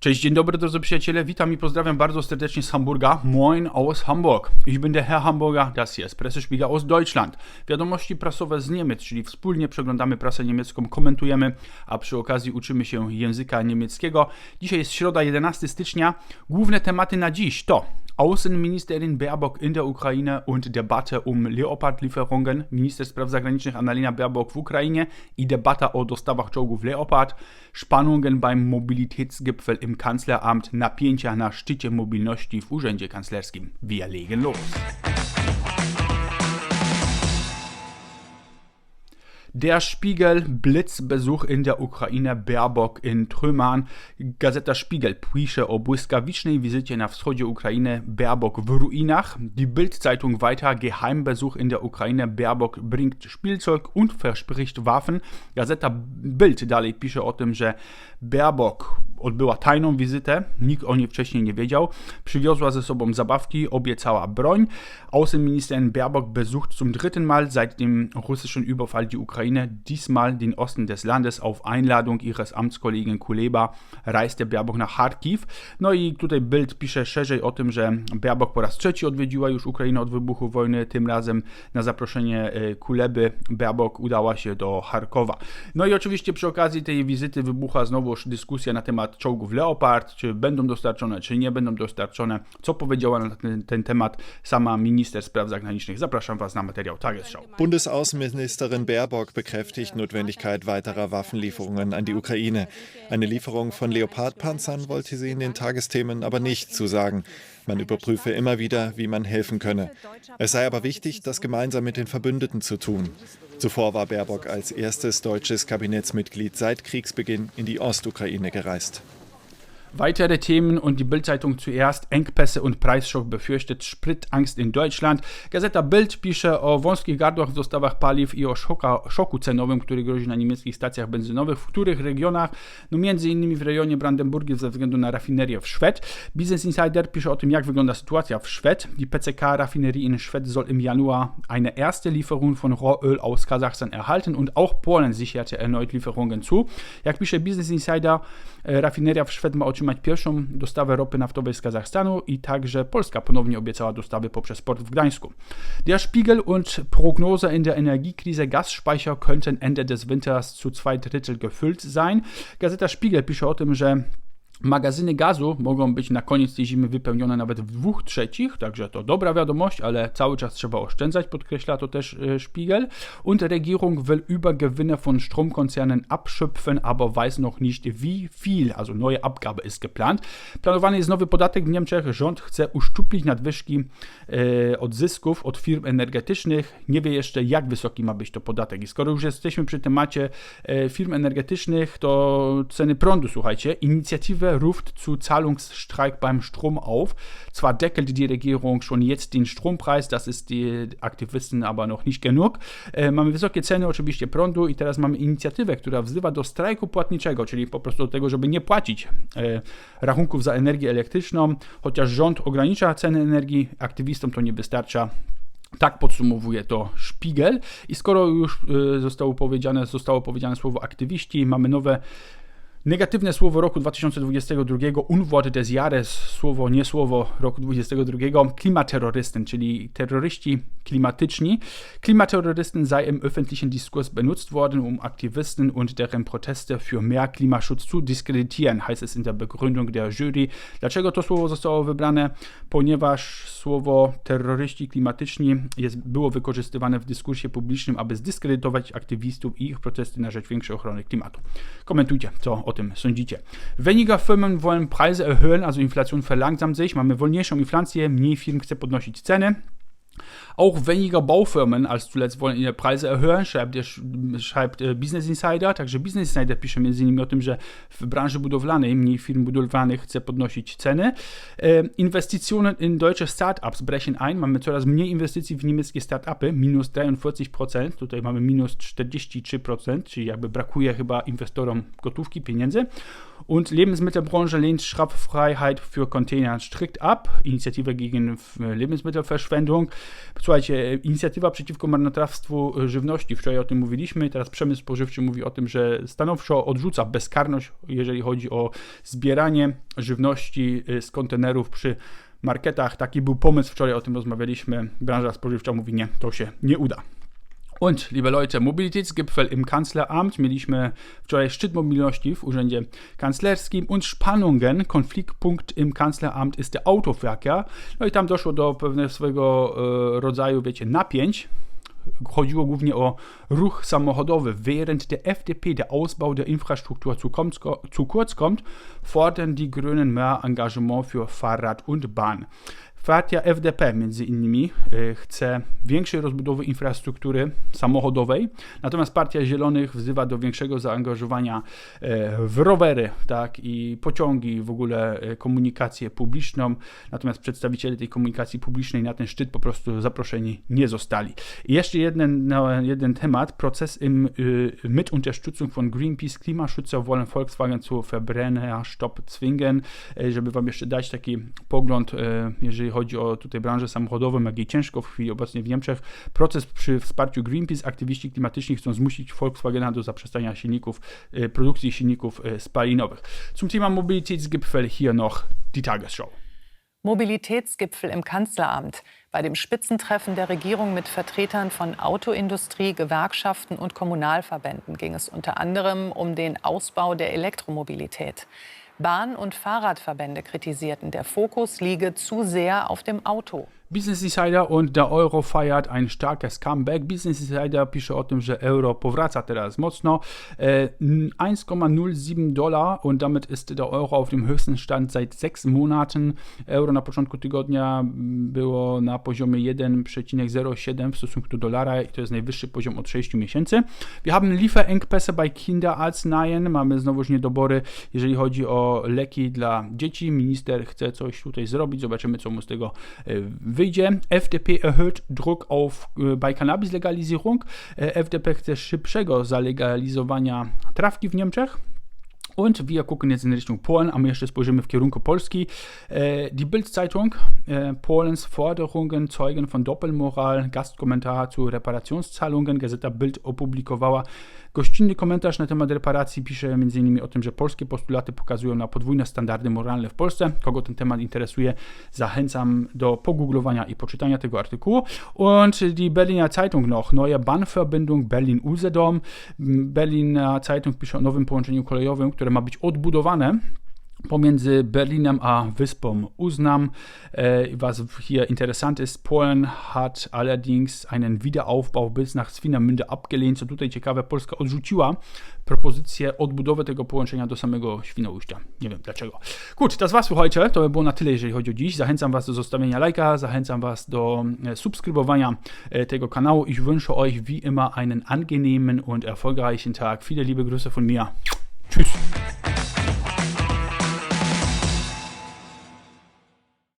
Cześć, dzień dobry drodzy przyjaciele, witam i pozdrawiam bardzo serdecznie z Hamburga. Moin aus Hamburg. Ich bin der Herr Hamburger, das ist Pressespiegel aus Deutschland. Wiadomości prasowe z Niemiec, czyli wspólnie przeglądamy prasę niemiecką, komentujemy, a przy okazji uczymy się języka niemieckiego. Dzisiaj jest środa, 11 stycznia. Główne tematy na dziś to Außenministerin Baerbock in der Ukraine und Debatte um Leopard-Lieferungen, Minister Spraw Zagranicznych Annalena Baerbock w Ukrainie i debata o dostawach czołgów Leopard, Spannungen beim Mobilitätsgipfel im Kanzleramt, napięcia na szczycie mobilności w Urzędzie Kanclerskim. Wir legen los. Der Spiegel, Blitzbesuch in der Ukraine, Baerbock in Trümmern. Gazeta Spiegel pisze o błyskawicznej wizycie na wschodzie Ukrainy, Baerbock w ruinach. Die Bild-Zeitung weiter, Geheimbesuch in der Ukraine, Baerbock bringt Spielzeug und verspricht Waffen. Gazeta Bild dalej pisze o tym, że Baerbock odbyła tajną wizytę, nikt o niej wcześniej nie wiedział. Przywiozła ze sobą zabawki, obiecała broń. Außenministerin Baerbock besucht zum dritten Mal seit dem russischen Überfall die Ukraine, diesmal den Osten des Landes. Auf Einladung ihres Amtskollegen Kuleba reiste Baerbock nach Kharkiv. No i tutaj Bild pisze szerzej o tym, że Baerbock po raz trzeci odwiedziła już Ukrainę od wybuchu wojny, tym razem na zaproszenie e, Kuleby Baerbock udała się do Charkowa. No i oczywiście przy okazji tej wizyty wybucha znowuż dyskusja na temat temat czołgów Leopard, czy będą dostarczone, czy nie będą dostarczone. Co powiedziała na ten, ten temat sama minister spraw zagranicznych? Zapraszam Was na materiał Tagesschau. Bundesaußenministerin Baerbock bekräftigt Notwendigkeit weiterer Waffenlieferungen an die Ukraine. Eine Lieferung von Leopardpanzern wollte sie in den Tagesthemen aber nicht zusagen. Man überprüfe immer wieder, wie man helfen könne. Es sei aber wichtig, das gemeinsam mit den Verbündeten zu tun. Zuvor war Baerbock als erstes deutsches Kabinettsmitglied seit Kriegsbeginn in die Ostukraine gereist. Weitere Themen und die Bildzeitung zuerst. Engpässe und Preisschock befürchtet Spritangst in Deutschland. Gazeta Bild pisze o wąskich gardłach w dostawach paliw i o szoka, szoku cenowym, który grozi na niemieckich stacjach benzynowych, w których regionach, no między innymi w rejonie Brandenburgii ze względu na rafinerię w Szwed. Business Insider pisze o tym, jak wygląda sytuacja w Szwed. Die PCK Raffinerie in Schwed soll im Januar eine erste Lieferung von Rohöl aus Kasachstan erhalten und auch Polen sicherte erneut Lieferungen zu. Jak pisze Business Insider, e, rafineria w Szwed ma otrzymać pierwszą dostawę ropy naftowej z Kazachstanu i także Polska ponownie obiecała dostawy poprzez port w Gdańsku. Der Spiegel und Prognose in der Energiekrise Gasspeicher könnten Ende des Winters zu zwei Drittel gefüllt sein. Gazeta Spiegel pisze o tym, że Magazyny gazu mogą być na koniec tej zimy wypełnione nawet w dwóch trzecich, także to dobra wiadomość, ale cały czas trzeba oszczędzać, podkreśla to też e, Spiegel. Und Regierung will Übergewinne von Stromkonzernen abschöpfen, aber weiß noch nicht wie viel, also neue Abgabe ist geplant. Planowany jest nowy podatek w Niemczech, rząd chce uszczuplić nadwyżki e, od zysków od firm energetycznych, nie wie jeszcze jak wysoki ma być to podatek. I skoro już jesteśmy przy temacie e, firm energetycznych, to ceny prądu, słuchajcie, inicjatywę ruft zu Zahlungsstreik beim Strom auf. Zwar deckelt die Regierung schon jetzt den Strompreis, das ist die Aktywisten aber noch nicht genug. E, mamy wysokie ceny oczywiście prądu i teraz mamy inicjatywę, która wzywa do strajku płatniczego, czyli po prostu do tego, żeby nie płacić e, rachunków za energię elektryczną, chociaż rząd ogranicza ceny energii, aktywistom to nie wystarcza. Tak podsumowuje to Spiegel. I skoro już e, zostało powiedziane, zostało powiedziane słowo aktywiści, mamy nowe Negatywne słowo roku 2022, Unwort des Jahres, słowo, nie słowo roku 2022, Klimaterroristen, czyli terroryści klimatyczni. Klimaterroristen sei im öffentlichen Diskurs benutzt worden, um Aktivisten und deren Proteste für mehr Klimaschutz zu diskreditieren, heißt es in der Begründung der Jury. Dlaczego to słowo zostało wybrane? Ponieważ słowo terroryści klimatyczni jest, było wykorzystywane w dyskursie publicznym, aby zdyskredytować aktywistów i ich protesty na rzecz większej ochrony klimatu. Komentujcie, co o tym sądzicie. Weniger Firmen wollen Preise erhöhen, also Inflation verlangsamt sich. Mamy wolniejszą inflację, mniej firm chce podnosić ceny. Auch weniger Baufirmen als zuletzt wollen ihre Preise erhöhen, schreibt, der, schreibt äh, Business Insider. Także Business Insider pisze innymi o tym, że w branży budowlanej mniej firm budowlanych chce podnosić ceny. Äh, Investitionen in deutsche Startups brechen ein. Mamy coraz mniej inwestycji w niemieckie startupy, minus 43%. Tutaj mamy minus 43%, czyli jakby brakuje chyba inwestorom gotówki, pieniędzy. Und Lebensmittelbranche lehnt Schraubfreiheit für Container strikt ab. Initiative gegen Lebensmittelverschwendung. Słuchajcie, inicjatywa przeciwko marnotrawstwu żywności, wczoraj o tym mówiliśmy, teraz przemysł spożywczy mówi o tym, że stanowczo odrzuca bezkarność, jeżeli chodzi o zbieranie żywności z kontenerów przy marketach. Taki był pomysł, wczoraj o tym rozmawialiśmy. Branża spożywcza mówi nie, to się nie uda. Und, liebe Leute, Mobilitätsgipfel im Kanzleramt. Mieliśmy wczoraj szczyt mobilności w Urzędzie Kanclerskim und Spannungen. Konfliktpunkt im Kanzleramt ist der Autoverkehr. No i tam doszło do pewnego swego e, rodzaju, wiecie, napięć. Chodziło głównie o ruch samochodowy. Während der FDP der Ausbau der Infrastruktur zu, zu kurz kommt, fordern die Grünen mehr Engagement für Fahrrad und Bahn. Partia FDP między innymi e, chce większej rozbudowy infrastruktury samochodowej, natomiast Partia Zielonych wzywa do większego zaangażowania e, w rowery tak, i pociągi, w ogóle e, komunikację publiczną, natomiast przedstawiciele tej komunikacji publicznej na ten szczyt po prostu zaproszeni nie zostali. I jeszcze jeden, no, jeden temat, Proces im, mit Unterstützung von Greenpeace Klimaschützer wollen Volkswagen zu Verbrennerstopp zwingen, żeby wam jeszcze dać taki pogląd, jeżeli chodzi chodzi o tutaj branżę samochodową, jak jej ciężko w chwili obecnej w Niemczech. Proces przy wsparciu Greenpeace, aktywiści klimatyczni chcą zmusić Volkswagena do zaprzestania silników, e, produkcji silników e, spalinowych. Zum Thema Mobilitätsgipfel hier noch die Tagesschau. Mobilitätsgipfel im Kanzleramt. Bei dem Spitzentreffen der Regierung mit Vertretern von Autoindustrie, Gewerkschaften und Kommunalverbänden ging es unter anderem um den Ausbau der Elektromobilität. Bahn- und Fahrradverbände kritisierten, der Fokus liege zu sehr auf dem Auto. Business Insider und der Euro feiert ein starkes Comeback. Business Insider pisze o tym, że euro powraca teraz mocno. 1,07 Dollar und damit ist der Euro auf dem höchsten Stand seit sechs Monaten. Euro na początku tygodnia było na poziomie 1,07 w stosunku do dolara i to jest najwyższy poziom od 6 miesięcy. Wir haben Lieferengpässe bei Kinderarzneien. Mamy znowuż niedobory, jeżeli chodzi o leki dla dzieci. Minister chce coś tutaj zrobić. Zobaczymy, co mu z tego wyjdzie wyjdzie. FDP erhöht Druck auf, e, bei Cannabis-Legalisierung. E, FDP chce szybszego zalegalizowania trawki w Niemczech. Und wir gucken jetzt in Richtung Polen, a my jeszcze spojrzymy w kierunku Polski. E, die Bild-Zeitung, Polens Forderungen zeugen von Doppelmoral, Gastkommentar zu Reparationszahlungen. Gazeta Bild opublikowała Gościnny komentarz na temat reparacji pisze m.in. o tym, że polskie postulaty pokazują na podwójne standardy moralne w Polsce. Kogo ten temat interesuje, zachęcam do pogooglowania i poczytania tego artykułu. Und die Berliner Zeitung noch, neue Bahnverbindung Berlin-Usedom. Berliner Zeitung pisze o nowym połączeniu kolejowym, które ma być odbudowane pomiędzy Berlinem a Wyspą Uznam. Äh, was hier interessant ist, Polen hat allerdings einen Wiederaufbau bis nach Swinemünde abgelehnt. Co tutaj ciekawe, Polska odrzuciła propozycję odbudowy tego połączenia do samego Świnoujścia. Nie wiem dlaczego. Gut, das war's für heute. To by było na tyle, jeżeli chodzi o dziś. Zachęcam Was do zostawienia lajka, zachęcam Was do e, subskrybowania e, tego kanału. Ich wünsche euch wie immer einen angenehmen und erfolgreichen Tag. Viele liebe Grüße von mir. 确实。